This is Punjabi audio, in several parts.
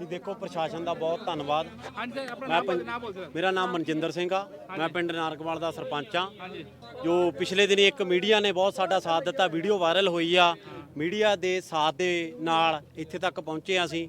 ਜੀ ਦੇਖੋ ਪ੍ਰਸ਼ਾਸਨ ਦਾ ਬਹੁਤ ਧੰਨਵਾਦ। ਮੈਂ ਨਾਮ ਪੰ- ਮੇਰਾ ਨਾਮ ਮਨਜਿੰਦਰ ਸਿੰਘ ਆ। ਮੈਂ ਪਿੰਡ ਨਾਰਕਵਾਲ ਦਾ ਸਰਪੰਚ ਆ ਜੋ ਪਿਛਲੇ ਦਿਨੀ ਇੱਕ ਮੀਡੀਆ ਨੇ ਬਹੁਤ ਸਾਡਾ ਸਾਥ ਦਿੱਤਾ ਵੀਡੀਓ ਵਾਇਰਲ ਹੋਈ ਆ। ਮੀਡੀਆ ਦੇ ਸਾਥ ਦੇ ਨਾਲ ਇੱਥੇ ਤੱਕ ਪਹੁੰਚੇ ਹਾਂ ਅਸੀਂ।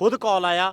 ਖੁਦ ਕਾਲ ਆਇਆ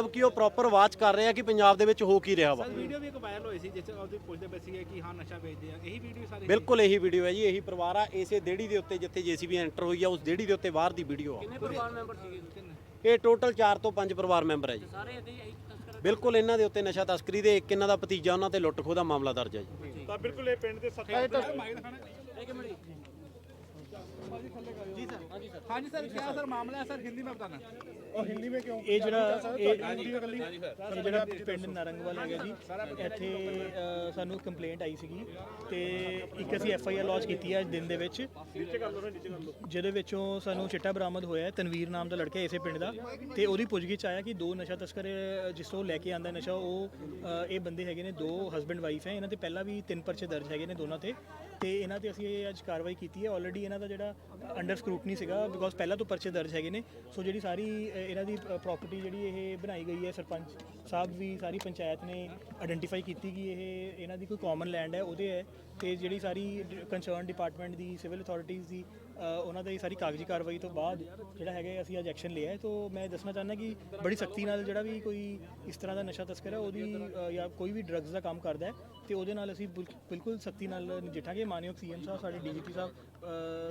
ਕਿ ਉਹ ਪ੍ਰੋਪਰ ਵਾਚ ਕਰ ਰਿਹਾ ਕਿ ਪੰਜਾਬ ਦੇ ਵਿੱਚ ਹੋ ਕੀ ਰਿਹਾ ਵਾ। ਵੀਡੀਓ ਵੀ ਇੱਕ ਵਾਇਰਲ ਹੋਈ ਸੀ ਜਿਸ ਚ ਉਹਦੇ ਪੁੱਛਦੇ ਪਏ ਸੀਗੇ ਕਿ ਹਾਂ ਨਸ਼ਾ ਵੇਚਦੇ ਆ। ਇਹੀ ਵੀਡੀਓ ਸਾਰੀ ਬਿਲਕੁਲ ਇਹੀ ਵੀਡੀਓ ਹੈ ਜੀ ਇਹੀ ਪਰਿਵਾਰ ਆ ਇਸੇ ਦੇੜੀ ਦੇ ਉੱਤੇ ਜਿੱਥੇ ਜੀਸੀਬੀ ਐਂਟਰ ਹੋਈ ਆ ਉਸ ਦੇੜੀ ਦੇ ਉੱਤੇ ਬਾਹਰ ਦੀ ਵੀਡੀਓ ਆ। ਕਿੰਨੇ ਪਰਿਵਾਰ ਮੈਂਬਰ ਸੀਗੇ ਇਹ ਟੋਟਲ 4 ਤੋਂ 5 ਪਰਿਵਾਰ ਮੈਂਬਰ ਹੈ ਜੀ। ਸਾਰੇ ਇਹਦੇ ਇਹੀ ਤਸਕਰ ਬਿਲਕੁਲ ਇਹਨਾਂ ਦੇ ਉੱਤੇ ਨਸ਼ਾ ਤਸਕਰੀ ਦੇ ਇੱਕ ਇਹਨਾਂ ਦਾ ਭਤੀਜਾ ਉਹਨਾਂ ਤੇ ਲੁੱਟ ਖੋਹ ਦਾ ਮਾਮਲਾ ਦਰਜ ਹੈ ਜੀ। ਤਾਂ ਬਿਲਕੁਲ ਇਹ ਪਿੰਡ ਦੇ ਸੱਤਾ ਹਾਂਜੀ ਸਰ। ਕੀ ਸਰ। ਮਾਮਲਾ ਹੈ ਸਰ? ਹਿੰਦੀ ਇਹ ਜਿਹੜਾ ਇਹ ਜਿਹੜਾ ਪਿੰਡ ਨਾਰੰਗਵਾਲ ਹੈਗਾ ਜੀ ਇੱਥੇ ਸਾਨੂੰ ਕੰਪਲੇਂਟ ਆਈ ਸੀਗੀ ਤੇ ਇੱਕ ਅਸੀਂ ਐਫ ਆਈ ਆਰ ਲੌਂਚ ਕੀਤੀ ਹੈ ਦਿਨ ਦੇ ਵਿੱਚ। ਜਿਹਦੇ ਵਿੱਚੋਂ ਸਾਨੂੰ ਚਿੱਟਾ ਬਰਾਮਦ ਹੋਇਆ ਹੈ ਤਨਵੀਰ ਨਾਮ ਦਾ ਲੜਕਾ ਇਸੇ ਪਿੰਡ ਦਾ ਤੇ ਉਹਦੀ ਪੁੱਛਗਿੱਛ ਆਇਆ ਕਿ ਦੋ ਨਸ਼ਾ ਤਸਕਰ ਜਿਸ ਤੋਂ ਲੈ ਕੇ ਆਂਦਾ ਨਸ਼ਾ ਉਹ ਇਹ ਬੰਦੇ ਹੈਗੇ ਨੇ ਦੋ ਹਸਬੰਡ ਵਾਈਫ ਹੈ ਇਹਨਾਂ ਤੇ ਪਹਿਲਾਂ ਵੀ ਤਿੰਨ ਪਰਚੇ ਦਰਜ ਹੈਗੇ ਨੇ ਦੋਨਾਂ ਤੇ। ਤੇ ਇਹਨਾਂ ਤੇ ਅਸੀਂ ਇਹ ਅੱਜ ਕਾਰਵਾਈ ਕੀਤੀ ਹੈ। ਆਲਰੇਡੀ ਇਹਨਾਂ ਦਾ ਜਿਹੜਾ ਅੰਡਰ ਸਕਰੂਟਨੀ ਸੀਗਾ ਬਿਕੋਜ਼ ਪਹਿਲਾਂ ਤੋਂ ਪਰਚੇ ਦਰਜ ਹੈਗੇ ਨੇ। ਸੋ ਜਿਹੜੀ ਸਾਰੀ ਇਹਨਾਂ ਦੀ ਪ੍ਰਾਪਰਟੀ ਜਿਹੜੀ ਇਹ ਬਣਾਈ ਗਈ ਹੈ, ਸਰਪੰਚ ਸਾਹਿਬ ਵੀ ਸਾਰੀ ਪੰਚਾਇਤ ਨੇ ਆਇਡੈਂਟੀਫਾਈ ਕੀਤੀ ਕਿ ਇਹ ਇਹਨਾਂ ਦੀ ਕੋਈ ਕਾਮਨ ਲੈਂਡ ਹੈ, ਉਹਦੇ ਹੈ। ਤੇ ਜਿਹੜੀ ਸਾਰੀ ਕੰਸਰਨ ਡਿਪਾਰਟਮੈਂਟ ਦੀ ਸਿਵਲ ਅਥਾਰਟੀਜ਼ ਦੀ ਉਹਨਾਂ ਦੀ ਸਾਰੀ ਕਾਗਜ਼ੀ ਕਾਰਵਾਈ ਤੋਂ ਬਾਅਦ ਜਿਹੜਾ ਹੈਗਾ ਅਸੀਂ ਅੱਜ ਐਕਸ਼ਨ ਲਿਆ ਹੈ। ਤੋਂ ਮੈਂ ਦੱਸਣਾ ਚਾਹੁੰਦਾ ਕਿ ਬੜੀ ਸਖਤੀ ਨਾਲ ਜਿਹੜਾ ਵੀ ਕੋਈ ਇਸ ਤਰ੍ਹਾਂ ਦਾ ਨਸ਼ਾ ਤਸਕਰ ਹੈ, ਉਹਦੀ ਜਾਂ ਕੋਈ ਵੀ ਡਰੱਗਸ ਦਾ ਕੰਮ ਕਰਦਾ ਹੈ, ਤੇ ਉਹਦੇ ਨਾਲ ਅਸੀਂ ਬਿਲ- ਬਿਲਕੁਲ ਸਖਤੀ ਨਾਲ ਨਜਿੱਠਾਂਗੇ। ਮਾਨਯੋਗ ਸੀਐਮ ਸਾਹਿਬ, ਸਾਡੇ ਡੀਜੀਪੀ ਸਾਹਿਬ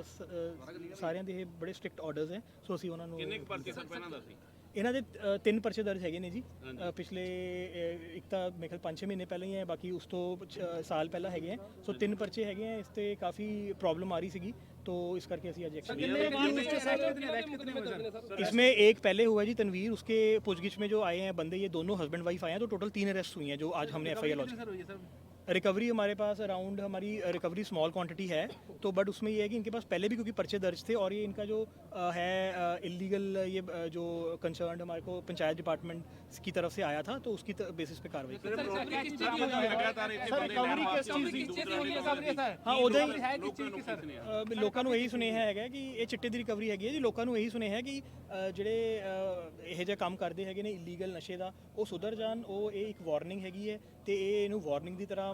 ਸ- ਸਾਰਿਆਂ ਦੇ ਇਹ ਬੜੇ ਸਟ੍ਰਿਕਟ ਆਰਡਰਸ ਹੈ। ਸੋ ਅਸੀਂ ਉਹਨਾਂ ਨੂੰ ਕਿੰਨੇ ਪਰਚੇ ਸਰ ਪਹਿਲਾਂ ਦਾ ਸੀ ਇਹਨਾਂ ਦੇ ਅ, ਤਿੰਨ ਪਰਚੇ ਦਰਜ ਹੈਗੇ ਨੇ ਜੀ ਪਿਛਲੇ ਇੱਕ ਤਾਂ ਮੇਰੇ 5-6 ਮਹੀਨੇ ਪਹਿਲਾਂ ਹੀ ਹੈ ਬਾਕੀ ਉਸ ਤੋਂ ਸਾਲ ਪਹਿਲਾਂ ਹੈਗੇ ਹੈ ਸੋ ਤਿੰਨ ਪਰਚੇ ਹੈਗੇ ਇਸ ਤੇ ਕਾਫੀ ਪ੍ਰੋਬਲਮ ਆ ਰਹੀ ਸੀਗੀ तो इस करके ऐसी आज इसमें एक पहले हुआ जी तनवीर उसके पूछगिछ में जो आए हैं बंदे ये दोनों हस्बैंड वाइफ आए हैं तो टोटल तीन अरेस्ट हुई हैं जो आज हमने F I R launch recovery हमारे पास अराउंड हमारी रिकवरी स्मॉल क्वांटिटी है तो बट उसमें ये है कि इनके पास पहले भी क्योंकि पर्चे दर्ज थे और ये इनका जो अ, है इलीगल ये अ, जो कंसर्न हमारे को पंचायत डिपार्टमेंट की तरफ से आया था तो उसकी बेसिस पे कार्रवाई की ਰਿਕਵਰੀ ਕਿਸ ਚੀਜ਼ ਦੀ ਕਿਸ ਹੋਈ ਹੈ ਸਰ ਇਹ ਸਰ ਹਾਂ ਉਹਦੇ ਹੀ ਹੈ ਕਿਸ ਚੀਜ਼ ਦੀ ਸਰ ਅ, ਲੋਕਾਂ ਨੂੰ ਇਹੀ ਸੁਨੇਹਾ ਹੈਗਾ ਕਿ ਇਹ ਚਿੱਟੇ ਦੀ ਰਿਕਵਰੀ ਹੈਗੀ ਹੈ ਜੀ ਲੋਕਾਂ ਨੂੰ ਇਹੀ ਸੁਨੇਹਾ ਹੈ ਕਿ ਅ, ਜਿਹੜੇ ਅ, ਇਹੋ ਜਿਹੇ ਕੰਮ ਕਰਦੇ ਹੈਗੇ ਨੇ ਇਲੀਗਲ ਨਸ਼ੇ ਦਾ ਉਹ ਸੁਧਰ ਜਾਣ ਉਹ ਇਹ ਇੱਕ ਵਾਰਨਿੰਗ ਹੈਗੀ ਹੈ ਤੇ ਇਹ ਇਹਨੂੰ ਵਾਰਨਿੰਗ ਦੀ ਤਰ੍ਹਾਂ